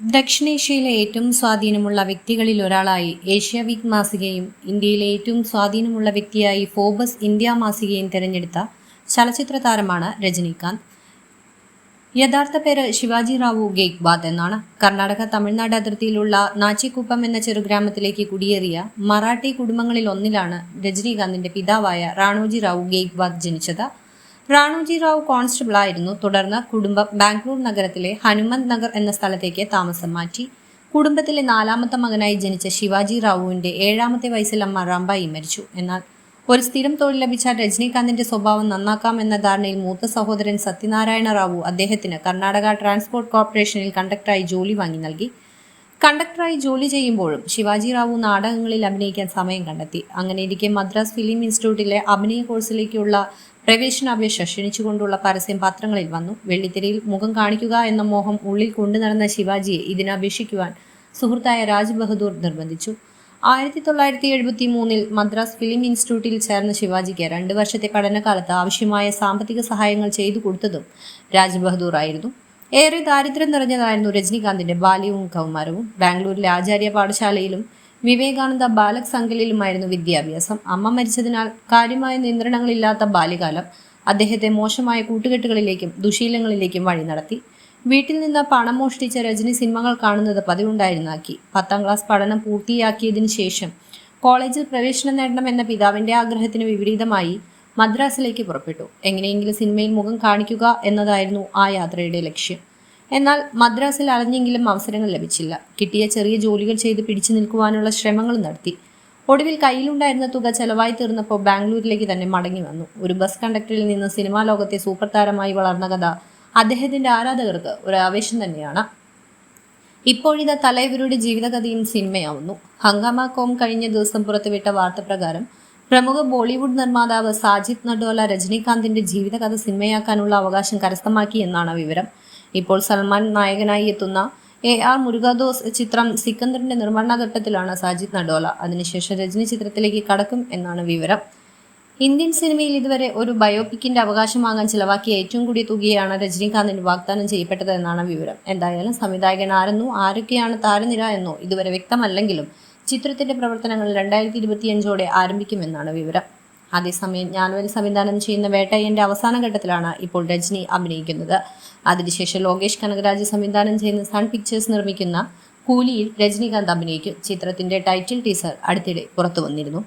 ദക്ഷിണേഷ്യയിലെ ഏറ്റവും സ്വാധീനമുള്ള വ്യക്തികളിൽ ഒരാളായി ഏഷ്യ വീക്ക് മാസികയും ഇന്ത്യയിലെ ഏറ്റവും സ്വാധീനമുള്ള വ്യക്തിയായി ഫോബസ് ഇന്ത്യ മാസികയും തിരഞ്ഞെടുത്ത ചലച്ചിത്ര താരമാണ് രജനീകാന്ത്. യഥാർത്ഥ പേര് ശിവാജി റാവു ഗേക്ബാദ് എന്നാണ്. കർണാടക തമിഴ്നാട് അതിർത്തിയിലുള്ള നാച്ചിക്കുപ്പം എന്ന ചെറുഗ്രാമത്തിലേക്ക് കുടിയേറിയ മറാഠി കുടുംബങ്ങളിൽ ഒന്നിലാണ് രജനീകാന്തിന്റെ പിതാവായ റാണോജി റാവു ഗേക്ബാദ് ജനിച്ചത്. റാണോജി റാവു കോൺസ്റ്റബിളായിരുന്നു. തുടർന്ന് കുടുംബം ബാംഗ്ലൂർ നഗരത്തിലെ ഹനുമന്ത് നഗർ എന്ന സ്ഥലത്തേക്ക് താമസം മാറ്റി. കുടുംബത്തിലെ നാലാമത്തെ മകനായി ജനിച്ച ശിവാജി റാവുവിന്റെ ഏഴാമത്തെ വയസ്സിൽ അമ്മ റാംബായി മരിച്ചു. എന്നാൽ ഒരു സ്ഥിരം തൊഴിൽ ലഭിച്ചാൽ രജനീകാന്തിന്റെ സ്വഭാവം നന്നാക്കാം എന്ന ധാരണയിൽ മൂത്ത സഹോദരൻ സത്യനാരായണ റാവു അദ്ദേഹത്തിന് കർണാടക ട്രാൻസ്പോർട്ട് കോർപ്പറേഷനിൽ കണ്ടക്ടറായി ജോലി വാങ്ങി നൽകി. കണ്ടക്ടറായി ജോലി ചെയ്യുമ്പോഴും ശിവാജി റാവു നാടകങ്ങളിൽ അഭിനയിക്കാൻ സമയം കണ്ടെത്തി. അങ്ങനെ ഇരിക്കെ മദ്രാസ് ഫിലിം ഇൻസ്റ്റിറ്റ്യൂട്ടിലെ അഭിനയ കോഴ്സിലേക്കുള്ള പ്രവേശനാപേക്ഷ ക്ഷണിച്ചുകൊണ്ടുള്ള പരസ്യം പത്രങ്ങളിൽ വന്നു. വെള്ളിത്തിരയിൽ മുഖം കാണിക്കുക എന്ന മോഹം ഉള്ളിൽ കൊണ്ടുനടന്ന ശിവാജിയെ ഇതിനപേക്ഷിക്കുവാൻ സുഹൃത്തായ രാജ് ബഹദൂർ നിർബന്ധിച്ചു. ആയിരത്തി തൊള്ളായിരത്തി എഴുപത്തി മൂന്നിൽ മദ്രാസ് ഫിലിം ഇൻസ്റ്റിറ്റ്യൂട്ടിൽ ചേർന്ന ശിവാജിക്ക് രണ്ട് വർഷത്തെ പഠനകാലത്ത് ആവശ്യമായ സാമ്പത്തിക സഹായങ്ങൾ ചെയ്തു കൊടുത്തതും രാജ് ബഹദൂർ ആയിരുന്നു. ഏറെ ദാരിദ്ര്യം നിറഞ്ഞതായിരുന്നു രജനീകാന്തിന്റെ ബാല്യവും കൗമാരവും. ബാംഗ്ലൂരിലെ ആചാര്യ പാഠശാലയിലും വിവേകാനന്ദ ബാലക് സംഘലിലുമായിരുന്നു വിദ്യാഭ്യാസം. അമ്മ മരിച്ചതിനാൽ കാര്യമായ നിയന്ത്രണങ്ങളില്ലാത്ത ബാല്യകാലം അദ്ദേഹത്തെ മോശമായ കൂട്ടുകെട്ടുകളിലേക്കും ദുശീലങ്ങളിലേക്കും വഴി നടത്തി. വീട്ടിൽ നിന്ന് പണം മോഷ്ടിച്ച രജനി സിനിമകൾ കാണുന്നത് പതിവുണ്ടായിരുന്നാക്കി. പത്താം ക്ലാസ് പഠനം പൂർത്തിയാക്കിയതിനു ശേഷം കോളേജിൽ പ്രവേശനം നേടണമെന്ന പിതാവിന്റെ ആഗ്രഹത്തിന് വിപരീതമായി മദ്രാസിലേക്ക് പുറപ്പെട്ടു. എങ്ങനെയെങ്കിലും സിനിമയിൽ മുഖം കാണിക്കുക എന്നതായിരുന്നു ആ യാത്രയുടെ ലക്ഷ്യം. എന്നാൽ മദ്രാസിൽ അലഞ്ഞെങ്കിലും അവസരങ്ങൾ ലഭിച്ചില്ല. കിട്ടിയ ചെറിയ ജോലികൾ ചെയ്ത് പിടിച്ചു നിൽക്കുവാനുള്ള ശ്രമങ്ങൾ നടത്തി. ഒടുവിൽ കയ്യിലുണ്ടായിരുന്ന തുക ചെലവായി തീർന്നപ്പോൾ ബാംഗ്ലൂരിലേക്ക് തന്നെ മടങ്ങി വന്നു. ഒരു ബസ് കണ്ടക്ടറിൽ നിന്ന് സിനിമാ ലോകത്തെ സൂപ്പർ താരമായി വളർന്ന കഥ അദ്ദേഹത്തിന്റെ ആരാധകർക്ക് ഒരു ആവേശം തന്നെയാണ്. ഇപ്പോഴിതാ തലൈവരുടെ ജീവിതകഥയും സിനിമയാവുന്നു. ഹംഗാമ കോം കഴിഞ്ഞ ദിവസം പുറത്തുവിട്ട വാർത്ത പ്രകാരം പ്രമുഖ ബോളിവുഡ് നിർമ്മാതാവ് സാജിദ് നഡോല രജനീകാന്തിന്റെ ജീവിതകഥ സിനിമയാക്കാനുള്ള അവകാശം കരസ്ഥമാക്കി എന്നാണ് വിവരം. ഇപ്പോൾ സൽമാൻ നായകനായി എത്തുന്ന എ ആർ മുരുകാദോസ് ചിത്രം സിക്കന്ദറിന്റെ നിർമ്മാണ ഘട്ടത്തിലാണ് സാജിദ് നഡോല അതിനുശേഷം രജനി ചിത്രത്തിലേക്ക് കടക്കും എന്നാണ് വിവരം. ഇന്ത്യൻ സിനിമയിൽ ഇതുവരെ ഒരു ബയോപിക്കിന്റെ അവകാശം വാങ്ങാൻ ചിലവാക്കിയ ഏറ്റവും കൂടിയ തുകയാണ് രജനീകാന്തിന് വാഗ്ദാനം ചെയ്യപ്പെട്ടത് എന്നാണ് വിവരം. എന്തായാലും സംവിധായകൻ ആരെന്നോ ആരൊക്കെയാണ് താരനിര എന്നോ ഇതുവരെ വ്യക്തമല്ലെങ്കിലും ചിത്രത്തിന്റെ പ്രവർത്തനങ്ങൾ രണ്ടായിരത്തി ഇരുപത്തിയഞ്ചോടെ ആരംഭിക്കുമെന്നാണ് വിവരം. അതേസമയം ഞാനുവൽ സംവിധാനം ചെയ്യുന്ന വേട്ടയ്യന്റെ അവസാന ഘട്ടത്തിലാണ് ഇപ്പോൾ രജനി അഭിനയിക്കുന്നത്. അതിനുശേഷം ലോകേഷ് കനകരാജ് സംവിധാനം ചെയ്യുന്ന സൺ പിക്ചേഴ്സ് നിർമ്മിക്കുന്ന കൂലിയിൽ രജനീകാന്ത് അഭിനയിക്കും. ചിത്രത്തിന്റെ ടൈറ്റിൽ ടീസർ അടുത്തിടെ പുറത്തു വന്നിരുന്നു